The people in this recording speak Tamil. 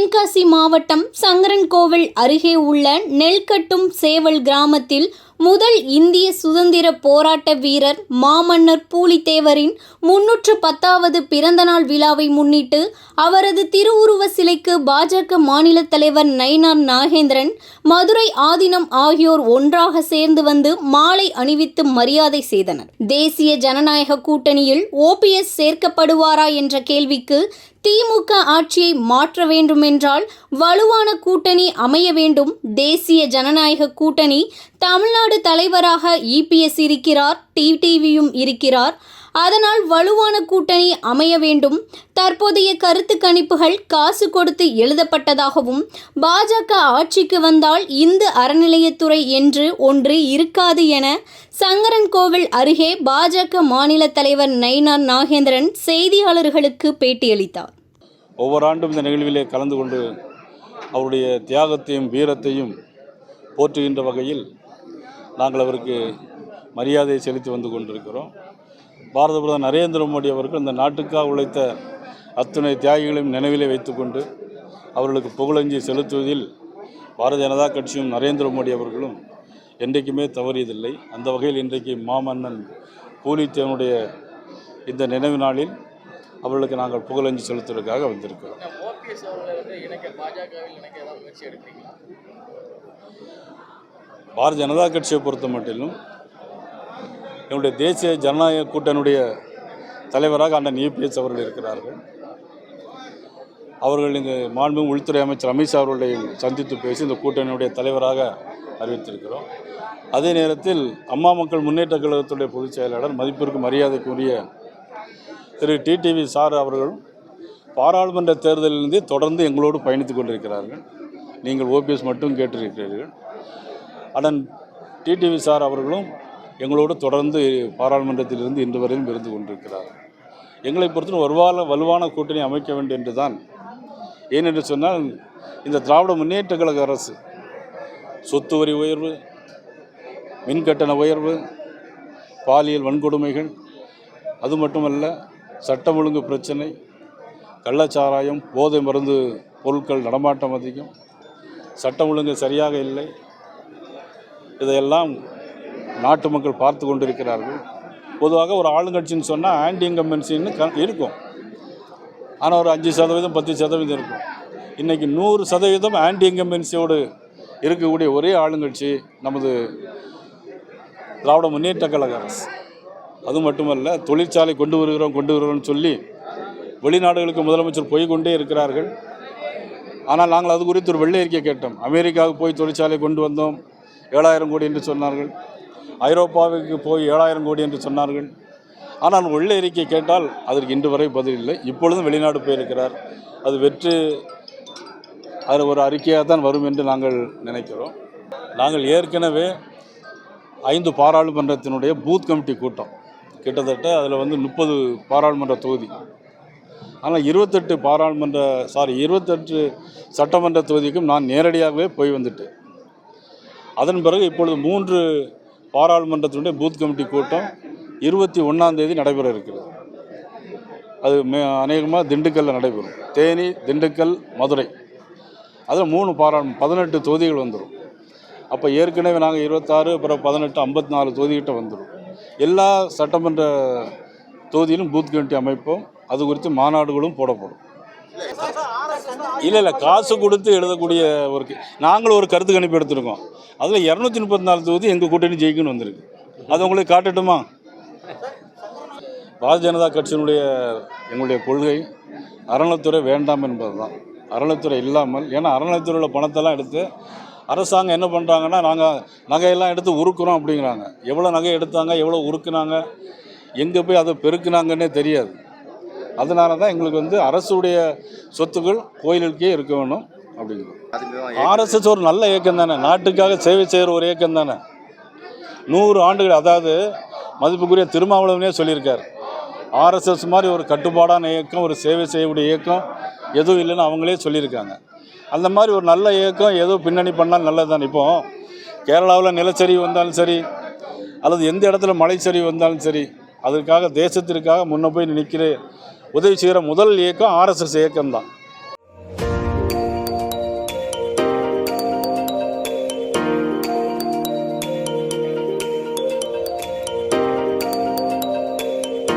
தென்காசி மாவட்டம் சங்கரன்கோவில் அருகே உள்ள நெல்கட்டும் சேவல் கிராமத்தில் முதல் இந்திய சுதந்திர போராட்ட வீரர் மாமன்னர் பூலித்தேவரின் முன்னூற்று பத்தாவது பிறந்தநாள் விழாவை முன்னிட்டு அவரது திருவுருவ சிலைக்கு பாஜக மாநில தலைவர் நயினார் நாகேந்திரன் மதுரை ஆதீனம் ஆகியோர் ஒன்றாக சேர்ந்து வந்து மாலை அணிவித்து மரியாதை செய்தனர். தேசிய ஜனநாயக கூட்டணியில் ஓபிஎஸ் சேர்க்கப்படுவாரா என்ற கேள்விக்கு திமுக ஆட்சியை மாற்ற வேண்டுமென்றால் வலுவான கூட்டணி அமைய வேண்டும். தேசிய ஜனநாயக கூட்டணி தமிழ்நாடு தலைவராக இபிஎஸ் இருக்கிறார் டிடிவியும் இருக்கிறார். அதனால் வலுவான கூட்டணி அமைய வேண்டும். தற்போதைய கருத்து கணிப்புகள் காசு கொடுத்து எழுதப்பட்டதாகவும் பாஜக ஆட்சிக்கு வந்தால் இந்து அறநிலையத்துறை என்று ஒன்று இருக்காது என சங்கரன்கோவில் அருகே பாஜக மாநில தலைவர் நயினார் நாகேந்திரன் செய்தியாளர்களுக்கு பேட்டியளித்தார். ஒவ்வொரு ஆண்டும் இந்த நிகழ்விலே கலந்து கொண்டு அவருடைய தியாகத்தையும் வீரத்தையும் போற்றுகின்ற வகையில் நாங்கள் அவருக்கு மரியாதையை செலுத்தி வந்து கொண்டிருக்கிறோம். பாரத பிரதமர் நரேந்திர மோடி அவர்கள் இந்த நாட்டுக்காக உழைத்த அத்துணை தியாகிகளையும் நினைவிலே வைத்துக்கொண்டு அவர்களுக்கு புகழஞ்சி செலுத்துவதில் பாரதிய ஜனதா கட்சியும் நரேந்திர மோடி அவர்களும் என்றைக்குமே தவறியதில்லை. அந்த வகையில் இன்றைக்கு மாமன்னன் பூலித்தேவனுடைய இந்த நினைவு நாளில் அவர்களுக்கு நாங்கள் புகழஞ்சி செலுத்துவதற்காக வந்திருக்கிறோம். பாரதிய ஜனதா கட்சியை பொறுத்த மட்டிலும் என்னுடைய தேசிய ஜனநாயக கூட்டணியுடைய தலைவராக அண்ணன் யூபிஎஸ் அவர்கள் இருக்கிறார்கள். அவர்கள் இந்த மாண்பு உள்துறை அமைச்சர் அமித்ஷா அவர்களை சந்தித்து பேசி இந்த கூட்டணியுடைய தலைவராக அறிவித்திருக்கிறோம். அதே நேரத்தில் அம்மா மக்கள் முன்னேற்ற கழகத்துடைய பொதுச் செயலாளர் மதிப்பிற்கு மரியாதைக்குரிய திரு டிடிவி சார் அவர்களும் பாராளுமன்ற தேர்தலிலிருந்தே தொடர்ந்து எங்களோடு பயணித்து கொண்டிருக்கிறார்கள். நீங்கள் ஓபிஎஸ் மட்டும் கேட்டிருக்கிறீர்கள். அடன் டிடிவி சார் அவர்களும் எங்களோடு தொடர்ந்து பாராளுமன்றத்திலிருந்து இன்று வரையும் இருந்து கொண்டிருக்கிறார். எங்களை பொறுத்தவரை ஒருவால வலுவான கூட்டணி அமைக்க வேண்டும் என்று தான் ஏனென்று சொன்னால் இந்த திராவிட முன்னேற்ற கழக அரசு சொத்து வரி உயர்வு மின் கட்டண உயர்வு பாலியல் வன்கொடுமைகள் அது மட்டுமல்ல சட்டம் ஒழுங்கு பிரச்சனை கள்ளச்சாராயம் போதை மருந்து பொருட்கள் நடமாட்டம் அதிகம் சட்டம் ஒழுங்கு சரியாக இல்லை இதையெல்லாம் நாட்டு மக்கள் பார்த்து கொண்டிருக்கிறார்கள். பொதுவாக ஒரு ஆளுங்கட்சின்னு சொன்னால் ஆன்டி இன்கம்பன்சின்னு க இருக்கும். ஆனால் ஒரு அஞ்சு சதவீதம் பத்து சதவீதம் இருக்கும். இன்றைக்கி நூறு சதவீதம் ஆன்டி இன்கம்பன்சியோடு இருக்கக்கூடிய ஒரே ஆளுங்கட்சி நமது திராவிட முன்னேற்ற கழக அரசு. அது மட்டுமல்ல தொழிற்சாலை கொண்டு வருகிறோம் கொண்டு வருகிறோம்னு சொல்லி வெளிநாடுகளுக்கு முதலமைச்சர் போய் கொண்டே இருக்கிறார்கள். ஆனால் நாங்கள் அது குறித்து ஒரு வெள்ளை அறிக்கை கேட்டோம். அமெரிக்காவுக்கு போய் தொழிற்சாலை கொண்டு வந்தோம். ஏழாயிரம் கோடி என்று சொன்னார்கள். ஐரோப்பாவுக்கு போய் ஏழாயிரம் கோடி என்று சொன்னார்கள். ஆனால் வெள்ளை அறிக்கை கேட்டால் அதற்கு இன்று வரை பதில் இல்லை. இப்பொழுதும் வெளிநாடு போயிருக்கிறார். அது வெற்று அது ஒரு அறிக்கையாக தான் வரும் என்று நாங்கள் நினைக்கிறோம். நாங்கள் ஏற்கனவே ஐந்து பாராளுமன்றத்தினுடைய பூத் கமிட்டி கூட்டம். கிட்டத்தட்ட அதில் வந்து முப்பது பாராளுமன்ற தொகுதி. ஆனால் இருபத்தெட்டு பாராளுமன்ற சாரி இருபத்தெட்டு சட்டமன்ற தொகுதிக்கும் நான் நேரடியாகவே போய் வந்துட்டேன். அதன் பிறகு இப்பொழுது மூன்று பாராளுமன்றத்தினுடைய பூத் கமிட்டி கூட்டம் இருபத்தி ஒன்றாம் தேதி நடைபெற இருக்கிறது. அது மே அநேகமாக திண்டுக்கல்லில் நடைபெறும். தேனி திண்டுக்கல் மதுரை. அதில் மூணு பாராளு பதினெட்டு தொகுதிகள் வந்துடும் அப்போ ஏற்கனவே நாங்கள் இருபத்தாறு அப்புறம் பதினெட்டு ஐம்பத்தி நாலு தொகுதிகிட்ட வந்துடும் எல்லா சட்டமன்ற தொகுதியிலும் பூத் கமிட்டி அமைப்போம். அது குறித்து மாநாடுகளும் போடப்படும். இல்லை இல்லை காசு கொடுத்து எழுதக்கூடிய ஒரு நாங்களும் ஒரு கருத்து கணிப்பு எடுத்திருக்கோம். அதில் இரநூத்தி முப்பத்தி நாலு தொகுதி எங்கள் கூட்டணி ஜெயிக்குன்னு வந்திருக்கு. அது உங்களுக்கு காட்டட்டுமா? பாரதிய ஜனதா கட்சியினுடைய எங்களுடைய கொள்கை அறநிலைத்துறை வேண்டாம் என்பது தான் அறநிலைத்துறை இல்லாமல் ஏன்னா அறநிலைத்துறையில் பணத்தெல்லாம் எடுத்து அரசாங்கம் என்ன பண்ணுறாங்கன்னா நாங்கள் நகையெல்லாம் எடுத்து உருக்குறோம் அப்படிங்கிறாங்க. எவ்வளோ நகை எடுத்தாங்க எவ்வளோ உருக்குனாங்க எங்கே போய் அதை பெருக்குனாங்கன்னே தெரியாது. அதனால தான் எங்களுக்கு வந்து அரசுடைய சொத்துக்கள் கோயிலுக்கே இருக்க வேணும் அப்படிங்கிறது ஆர்எஸ்எஸ் ஒரு நல்ல இயக்கம் தானே? நாட்டுக்காக சேவை செய்கிற ஒரு இயக்கம் தானே? நூறு ஆண்டுகள் அதாவது மதிப்புக்குரிய திருமாவளவனே சொல்லியிருக்கார். ஆர்எஸ்எஸ் மாதிரி ஒரு கட்டுப்பாடான இயக்கம் ஒரு சேவை செய்யக்கூடிய இயக்கம் எதுவும் இல்லைன்னு அவங்களே சொல்லியிருக்காங்க. அந்த மாதிரி ஒரு நல்ல இயக்கம் ஏதோ பின்னணி பண்ணால் நல்லது தானே இப்போ கேரளாவில் நிலச்சரிவு வந்தாலும் சரி அல்லது எந்த இடத்துல மலைச்சரிவு வந்தாலும் சரி அதற்காக தேசத்திற்காக முன்ன போய் நிற்கிற உதவி செய்கிற முதல் இயக்கம் ஆர்எஸ்எஸ் இயக்கம் தான்